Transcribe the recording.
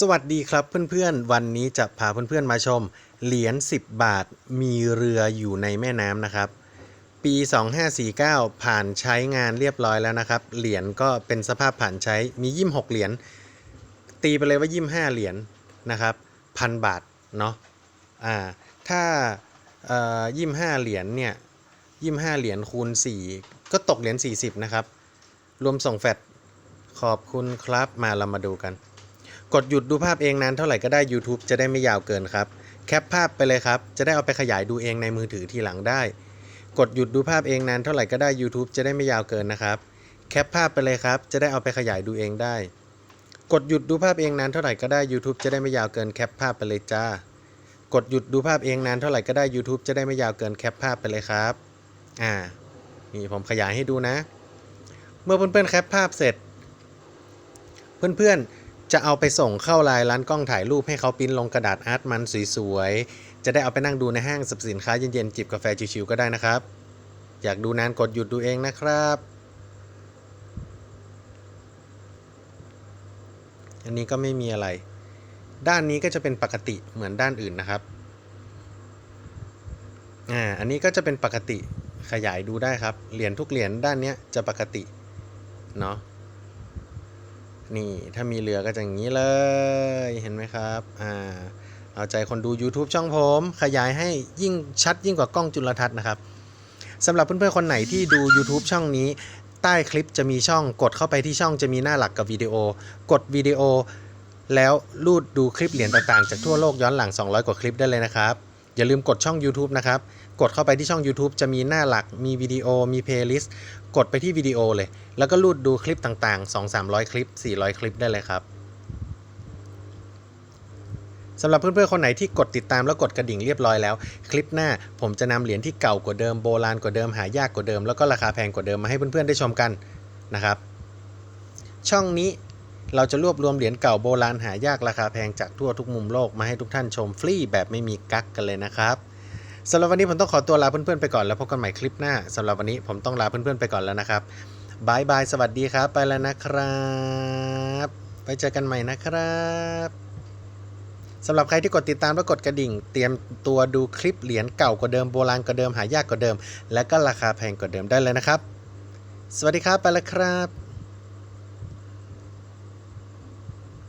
สวัสดีครับเพื่อนๆ วันนี้จะพาเพื่อนๆมาชม เหรียญ10 บาทมีเรืออยู่ในแม่น้ำนะครับ ปี 2549 ผ่านใช้งานเรียบร้อยแล้วนะครับ เหรียญก็เป็นสภาพผ่านใช้มี 26 เหรียญตีไปเลยว่า 25 เหรียญนะครับพันบาทเนาะอ่าถ้าเอ่อ25เหรียญเนี่ย25เหรียญคูณ 4 ก็ตกเหรียญ40 นะครับ รวมส่งแฟดขอบคุณครับมาเรามาดูกัน กดหยุดดูภาพเองนานเท่าไหร่ก็ได้ YouTube จะได้ไม่ยาวเกินครับ แคปภาพไปเลยครับ จะได้เอาไปขยายดูเองในมือถือทีหลังได้ กดหยุดดูภาพเองนานเท่าไหร่ก็ได้ YouTube จะได้ไม่ยาวเกินนะครับ แคปภาพไปเลยครับ จะได้เอาไปขยายดูเองได้ กดหยุดดูภาพเองนานเท่าไหร่ก็ได้ YouTube จะได้ไม่ยาวเกินแคปภาพไปเลยจ้า กดหยุดดูภาพเองนานเท่าไหร่ก็ได้ YouTube จะได้ไม่ยาวเกินแคปภาพไปเลยครับ อ่า นี่ผมขยายให้ดูนะ เมื่อเพื่อนๆแคปภาพเสร็จ เพื่อนๆ จะเอาไปส่งเข้าลน์ร้านกล้องถ่ายรูปให้เขาปริ้นลงกระดาษอาร์ตมันสวยๆ จะได้เอาไปนั่งดูในห้างสรรพสินค้าเย็นๆ จิบกาแฟชิวๆก็ได้นะครับ อยากดูนานกดหยุดดูเองนะครับ อันนี้ก็ไม่มีอะไร ด้านนี้ก็จะเป็นปกติเหมือนด้านอื่นนะครับ อ่า อันนี้ก็จะเป็นปกติขยายดูได้ครับ เหรียญทุกเหรียญด้านนี้จะปกติ เนาะ นี่ถ้ามีเรือก็จะอย่างนี้เลยเห็นไหมครับอ่าเอาใจคนดู YouTube ช่องผม ขยายให้ยิ่งชัดยิ่งกว่ากล้องจุลทรรศน์นะครับสำหรับเพื่อนๆคนไหนที่ดู YouTube ช่องนี้ ใต้คลิปจะมีช่องกดเข้าไปที่ช่องจะมีหน้าหลักกับวิดีโอ กดวิดีโอ แล้วลูดดูคลิปเหรียญต่างๆ จากทั่วโลกย้อนหลัง 200 กว่าคลิปได้เลยนะครับ อย่าลืมกดช่อง YouTube นะครับ กดเข้าไปที่ช่อง YouTube จะมีหน้าหลัก มีวิดีโอ มีเพลย์ลิสต์ กดไปที่วิดีโอเลย แล้วก็ลูดดูคลิปต่างๆ 2-300 คลิป 400 คลิปได้เลยครับสำหรับเพื่อนๆ คนไหนที่กดติดตามแล้วกดกระดิ่งเรียบร้อยแล้ว คลิปหน้าผมจะนำเหรียญที่เก่ากว่าเดิมโบราณกว่าเดิมหายากกว่าเดิม แล้วก็ราคาแพงกว่าเดิมมาให้เพื่อนๆ ได้ชมกันนะครับ ช่องนี้ เราจะรวบรวมเหรียญเก่าโบราณหายากราคาแพงจากทั่วทุกมุมโลกมาให้ทุกท่านชมฟรีแบบไม่มีกั๊กกันเลยนะครับสำหรับวันนี้ผมต้องขอตัวลาเพื่อนๆไปก่อนแล้วพบกันใหม่คลิปหน้าสำหรับวันนี้ผมต้องลาเพื่อนๆไปก่อนแล้วนะครับบายบายสวัสดีครับ ไปแล้วนะครับ ไปเจอกันใหม่นะครับสำหรับใครที่กดติดตามและกดกระดิ่ง เตรียมตัวดูคลิปเหรียญเก่ากว่าเดิมโบราณกว่าเดิมหายากกว่าเดิม และก็ราคาแพงกว่าเดิมได้เลยนะครับ สวัสดีครับ ไปแล้วครับ